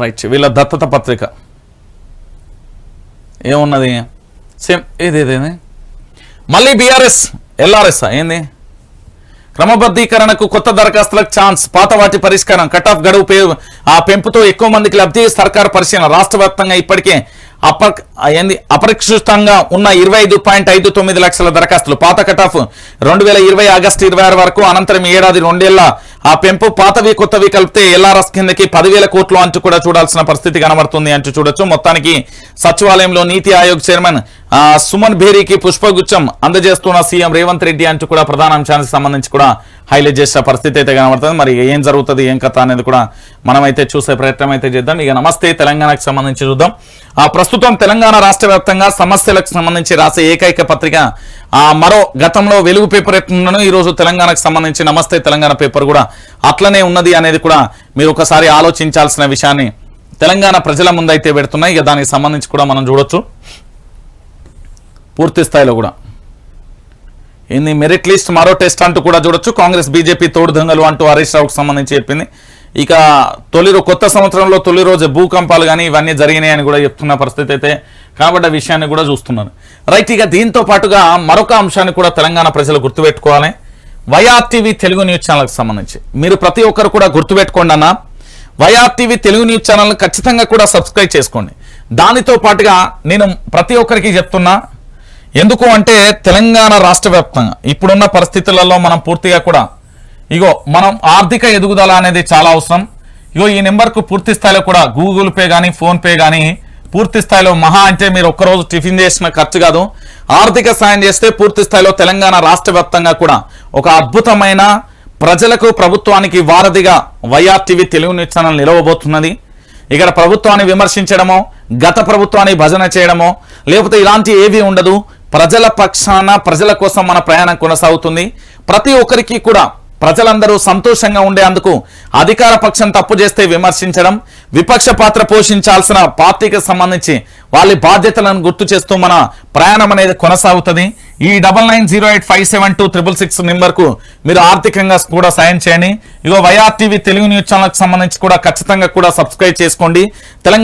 Right వీళ్ళ దత్తత పత్రిక. ఏమున్నది? సేమ్ ఏది ఏదేది మళ్ళీ బీఆర్ఎస్ ఎల్ఆర్ఎస్ ఏంది? క్రమబద్ధీకరణకు కొత్త దరఖాస్తులకు ఛాన్స్ పాత వాటి పరిష్కారం కట్ ఆఫ్ గడువు పే- ఆ పెంపుతో ఎక్కువ మందికి లబ్ధి సర్కార్ పరిశీలన రాష్ట్ర వ్యాప్తంగా ఇప్పటికే అప ఏంది? అపరిక్షితంగా ఉన్న ఇరవై ఐదు పాయింట్ ఐదు తొమ్మిది లక్షల దరఖాస్తులు. పాత కట్ ఆఫ్ రెండు వేల ఇరవై ఆగస్టు ఇరవై ఆరు వరకు అనంతరం ఏడాది రెండేళ్ళ ఆ పెంపు పాతవి కొత్తవి కలిపితే ఎల్ఆర్ఎస్ కిందకి పదివేల కోట్లు అంటూ కూడా చూడాల్సిన పరిస్థితి కనబడుతుంది అంటూ చూడొచ్చు. మొత్తానికి సచివాలయంలో నీతి ఆయోగ్ చైర్మన్ సుమన్ భేరీకి పుష్పగుచ్చం అందజేస్తున్న సీఎం రేవంత్ రెడ్డి అంటూ కూడా ప్రధాన అంశానికి సంబంధించి కూడా హైలైట్ చేసిన పరిస్థితి అయితే కనబడుతుంది. మరి ఏం జరుగుతుంది ఏం కథ అనేది కూడా మనమైతే చూసే ప్రయత్నం అయితే చేద్దాం. ఇక నమస్తే తెలంగాణకు సంబంధించి చూద్దాం. ఆ ప్రస్తుతం తెలంగాణ రాష్ట్ర వ్యాప్తంగా సమస్యలకు సంబంధించి రాసే ఏకైక పత్రిక మరో గతంలో వెలుగు పేపర్ ఎట్లున్నానో ఈరోజు తెలంగాణకు సంబంధించి నమస్తే తెలంగాణ పేపర్ కూడా అట్లనే ఉన్నది అనేది కూడా మీరు ఒకసారి ఆలోచించాల్సిన విషయాన్ని తెలంగాణ ప్రజల ముందైతే పెడుతున్నాయి ఇక దానికి సంబంధించి కూడా మనం చూడొచ్చు. పూర్తి స్థాయిలో కూడా. ఏంది మెరిట్ లిస్ట్ మరో టెస్ట్ అంటూ కూడా చూడొచ్చు. కాంగ్రెస్ బీజేపీ తోడు దొంగలు అంటూ హరీష్ రావుకు సంబంధించి చెప్పింది. ఇక తొలి కొత్త సంవత్సరంలో తొలి రోజు భూకంపాలు కానీ ఇవన్నీ జరిగినాయి అని కూడా చెప్తున్న పరిస్థితి అయితే కాబట్టి ఆ విషయాన్ని కూడా చూస్తున్నాను రైట్ ఇక దీంతో పాటుగా మరొక అంశాన్ని కూడా తెలంగాణ ప్రజలు గుర్తుపెట్టుకోవాలి. వైఆర్ టీవీ తెలుగు న్యూస్ ఛానల్కి సంబంధించి. మీరు ప్రతి ఒక్కరు కూడా గుర్తుపెట్టుకోండి అన్న. YR TV Telugu news channel ఖచ్చితంగా కూడా సబ్స్క్రైబ్ చేసుకోండి. దానితో పాటుగా నేను ప్రతి ఒక్కరికి చెప్తున్నా. ఎందుకు అంటే తెలంగాణ రాష్ట్ర వ్యాప్తంగా ఇప్పుడున్న పరిస్థితులలో మనం పూర్తిగా కూడా ఇగో మనం ఆర్థిక ఎదుగుదల అనేది చాలా అవసరం. ఇగో ఈ నెంబర్కు పూర్తి స్థాయిలో కూడా గూగుల్ పే కానీ ఫోన్పే కానీ పూర్తి స్థాయిలో మహా అంటే మీరు ఒక్కరోజు టిఫిన్ చేసిన ఖర్చు కాదు. ఆర్థిక సాయం చేస్తే పూర్తి స్థాయిలో తెలంగాణ రాష్ట్ర వ్యాప్తంగా కూడా ఒక అద్భుతమైన ప్రజలకు ప్రభుత్వానికి వారధిగా వైఆర్టీవీ తెలుగు న్యూస్ ఛానల్ నిలవబోతున్నది. ఇక్కడ ప్రభుత్వాన్ని విమర్శించడమో గత ప్రభుత్వాన్ని భజన చేయడమో లేకపోతే ఇలాంటి ఏవి ఉండదు. ప్రజల పక్షాన ప్రజల కోసం మన ప్రయాణం కొనసాగుతుంది. ప్రతి ఒక్కరికి కూడా ప్రజలందరూ సంతోషంగా ఉండేందుకు అధికార పక్షం తప్పు చేస్తే విమర్శించడం విపక్ష పాత్ర పోషించాల్సిన పార్టీకి సంబంధించి వాళ్ళ బాధ్యతలను గుర్తు చేస్తూ మన ప్రయాణం అనేది కొనసాగుతుంది. ఈ double nine zero eight five seven two triple six నెంబర్కు మీరు ఆర్థికంగా కూడా సాయం చేయండి. ఇగో వైఆర్టీవీ తెలుగు న్యూస్ ఛానల్కి సంబంధించి కూడా ఖచ్చితంగా కూడా సబ్స్క్రైబ్ చేసుకోండి. తెలంగాణ